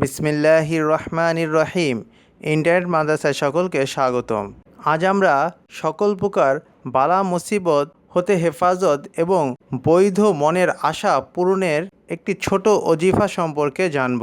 বিসমিল্লাহির রহমানির রহিম। ইন্টারনেট মাদ্রাসায় সকলকে স্বাগতম। আজ আমরা সকল প্রকার বালা মুসিবত, হতে হেফাজত এবং বৈধ মনের আশা পূরণের একটি ছোট অজিফা সম্পর্কে জানব।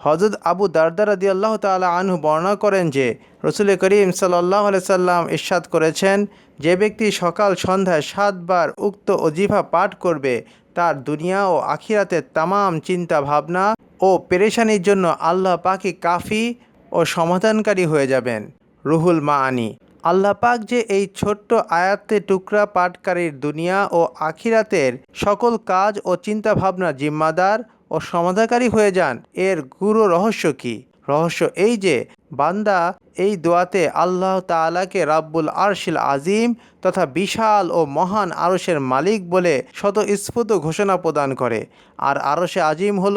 হজরত আবু দারদার রাদি আল্লাহ তালা আনহু বর্ণনা করেন যে রসুল করিম সাল্লাহ সাল্লাম ইরশাদ করেছেন, যে ব্যক্তি সকাল সন্ধ্যায় সাতবার উক্ত অজিফা পাঠ করবে, তার দুনিয়া ও আখিরাতের তামাম চিন্তা ভাবনা ও পেরেশানির জন্য আল্লাহ পাকি কাফি ও সমাধানকারী হয়ে যাবেন। রুহুল মাআনি, আল্লাহ পাক যে এই ছোট্ট আয়াতে টুকরা পাটকারীর দুনিয়া ও আখিরাতের সকল কাজ ও চিন্তাভাবনা জিম্মাদার ও সমাধানকারী হয়ে যান, এর গুরু রহস্য কি? রহস্য এই যে, বান্দা এই দোয়াতে আল্লাহ তাআলাকে রাব্বুল আরশিল আজিম তথা বিশাল ও মহান আরশের মালিক বলে স্বতঃস্ফূর্ত ঘোষণা প্রদান করে। আর আরশে আজিম হল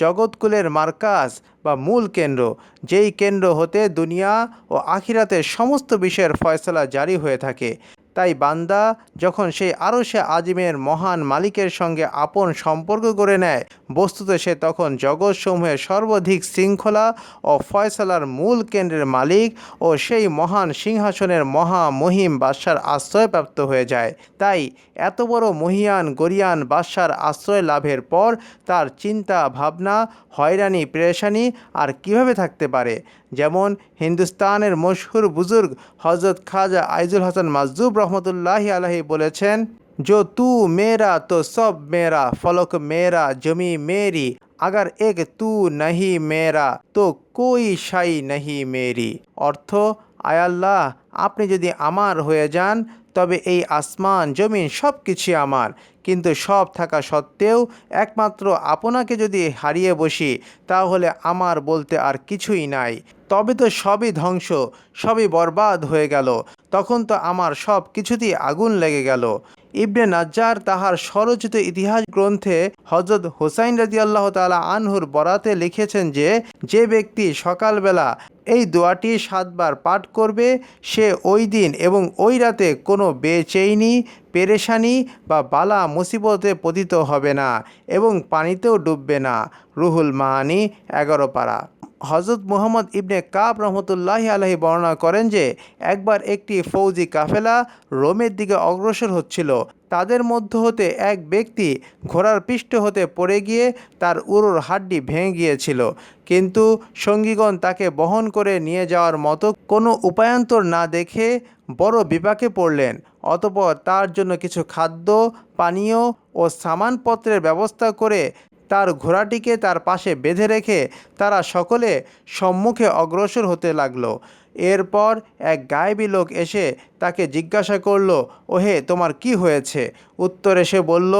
জগৎকুলের মার্কাজ বা মূল কেন্দ্র, যেই কেন্দ্র হতে দুনিয়া ও আখিরাতের সমস্ত বিষয়ের ফয়সলা জারি হয়ে থাকে। তাই বান্দা যখন সেই আরও সে আজিমের মহান মালিকের সঙ্গে আপন সম্পর্ক করে নেয়, বস্তুত সে তখন জগৎসমূহের সর্বাধিক শৃঙ্খলা ও ফয়সালার মূল কেন্দ্রের মালিক ও সেই মহান সিংহাসনের মহা মহিম বাদশার আশ্রয়প্রাপ্ত হয়ে যায়। তাই এত বড় মহিয়ান গরিয়ান বাদশার আশ্রয় লাভের পর তার চিন্তা, ভাবনা, হয়রানি, পেরেশানি আর কীভাবে থাকতে পারে? যেমন হিন্দুস্তানের মশহুর বুজুর্গ হজরত খাজা আইজুল হাসান মাজুব রহমতুল্লাহি আলহি বলেছেন जो तू मेरा तो सब मेरा फलक मेरा जमी मेरी अगर एक तू नहीं मेरा তো কোই শাই নাহি মেরি অর্থ আয়াল্লাহ আপনি যদি আমার হয়ে যান তবে এই আসমান, জমিন সব কিছুই আমার। কিন্তু সব থাকা সত্ত্বেও একমাত্র আপনাকে যদি হারিয়ে বসি, তাহলে আমার বলতে আর কিছুই নাই। তবে তো সবই ধ্বংস, সবই বরবাদ হয়ে গেল। তখন তো আমার সব কিছুতেই আগুন লেগে গেল। ইবনে নাজ্জার তাহার স্বরচিত ইতিহাস গ্রন্থে হজরত হোসাইন রাজি আল্লাহ তালা আনহুর বরাতে লিখেছেন যে যে ব্যক্তি সকালবেলা এই দোয়াটি সাতবার পাঠ করবে। সে ওই দিন এবং ওই রাতে কোনো বেচেইনি, পেরেশানি বা বালা মুসিবতে পতিত হবে না এবং পানিতেও ডুববে না। রুহুল মাহানি, এগারো পাড়া। হজরত মুহম্মদ ইবনে কাব রহমতুল্লাহি আলহি বর্ণনা করেন যে, একবার একটি ফৌজি কাফেলা রোমের দিকে অগ্রসর হচ্ছিল। তাদের মধ্য হতে এক ব্যক্তি ঘোড়ার পৃষ্ঠ হতে পড়ে গিয়ে তার উরুর হাড্ডি ভেঙে গিয়েছিল। কিন্তু সঙ্গীগণ তাকে বহন করে নিয়ে যাওয়ার মতো কোনো উপায়ান্তর না দেখে বড় বিপাকে পড়লেন। অতপর তার জন্য কিছু খাদ্য, পানীয় ও সামানপত্রের ব্যবস্থা করে তার ঘোড়াটিকে তার পাশে বেঁধে রেখে তারা সকলে সম্মুখে অগ্রসর হতে লাগল। এরপর এক গায়েবী লোক এসে তাকে জিজ্ঞাসা করল, ওহে, তোমার কি হয়েছে? উত্তর এসে বলল,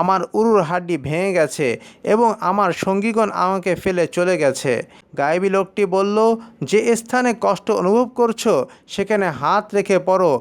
আমার উরুর হাড্ডি ভেঙে গেছে এবং আমার সঙ্গীগণ আমাকে ফেলে চলে গেছে। গায়েবী লোকটি বলল, যে স্থানে কষ্ট অনুভব করছ, সেখানে হাত রেখে পড়ো,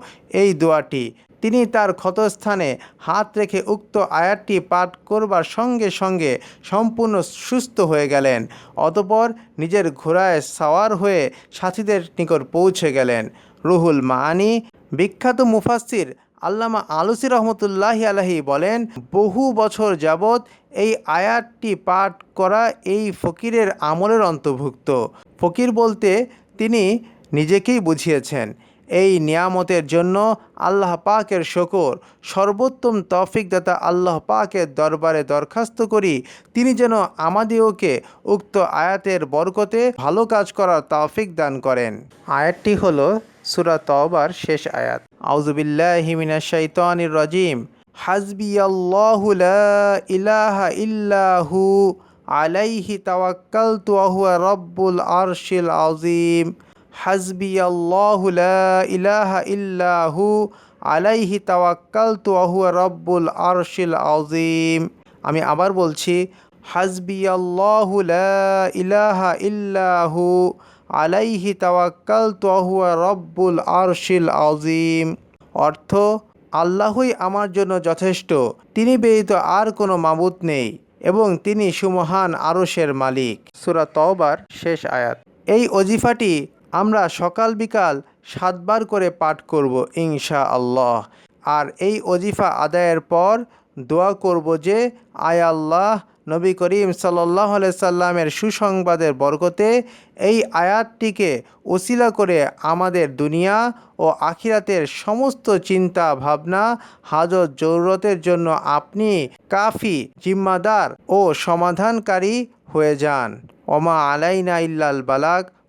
এই দোয়াটি। তিনি তার ক্ষতস্থানে হাত রেখে উক্ত আয়াতটি পাঠ করবার সঙ্গে সঙ্গে সম্পূর্ণ সুস্থ হয়ে গেলেন, অতপর নিজের ঘোড়ায় সাওয়ার হয়ে সাথীদের নিকট পৌঁছে গেলেন। রুহুল মাহানি বিখ্যাত মুফাসির আল্লামা আলুসি রহমতুল্লাহি আলহি বলেন, বহু বছর যাবৎ এই আয়াতটি পাঠ করা এই ফকিরের আমলের অন্তর্ভুক্ত। ফকির বলতে তিনি নিজেকেই বুঝিয়েছেন। এই নিয়ামতের জন্য আল্লাহ পাকের শকর সর্বোত্তম তৌফিকদাতা আল্লাহ পাকের দরবারে দরখাস্ত করি। তিনি যেন আমাদেরকে উক্ত আয়াতের বরকতে ভালো কাজ করার তৌফিক দান করেন। আয়াতটি হল সুরা তওবার শেষ আয়াত। আউজুবিল্লাহি মিনাশ শাইতানির রাজিম। হাসবিয়াল্লাহু লা ইলাহা ইল্লাহু আলাইহি তাওয়াক্কালতু ওয়া হুয়া রব্বুল আরশিল আযীম। হাসবি ইলাহা ইল্লাহু আলাইহি তাওয়াক্কালতু ওয়া রব্বুল আরশিল আযীম। আমি আবার বলছি হাসবি ইলাহা ইল্লাহু আলাইহি তাওয়াক্কালতু ওয়া রব্বুল আরশিল আযীম। অর্থ, আল্লাহই আমার জন্য যথেষ্ট, তিনি ব্যতীত আর কোনো মাবুত নেই, এবং তিনি সুমহান আরশের মালিক। সুরা তওবার শেষ আয়াত। এই অজিফাটি আমরা সকাল বিকাল সাতবার করে পাঠ করব ইনশা আল্লাহ আর এই অজিফা আদায়ের পর দোয়া করব যে, আয় আল্লাহ, নবী করিম সাল্লাহ সাল্লামের সুসংবাদের বরকতে এই আয়াতটিকে ওসিলা করে আমাদের দুনিয়া ও আখিরাতের সমস্ত চিন্তা ভাবনা হাজত জরুরতের জন্য আপনি কাফি, জিম্মাদার ও সমাধানকারী হয়ে যান। ওমা আলাইনা ইল্লাল বালাক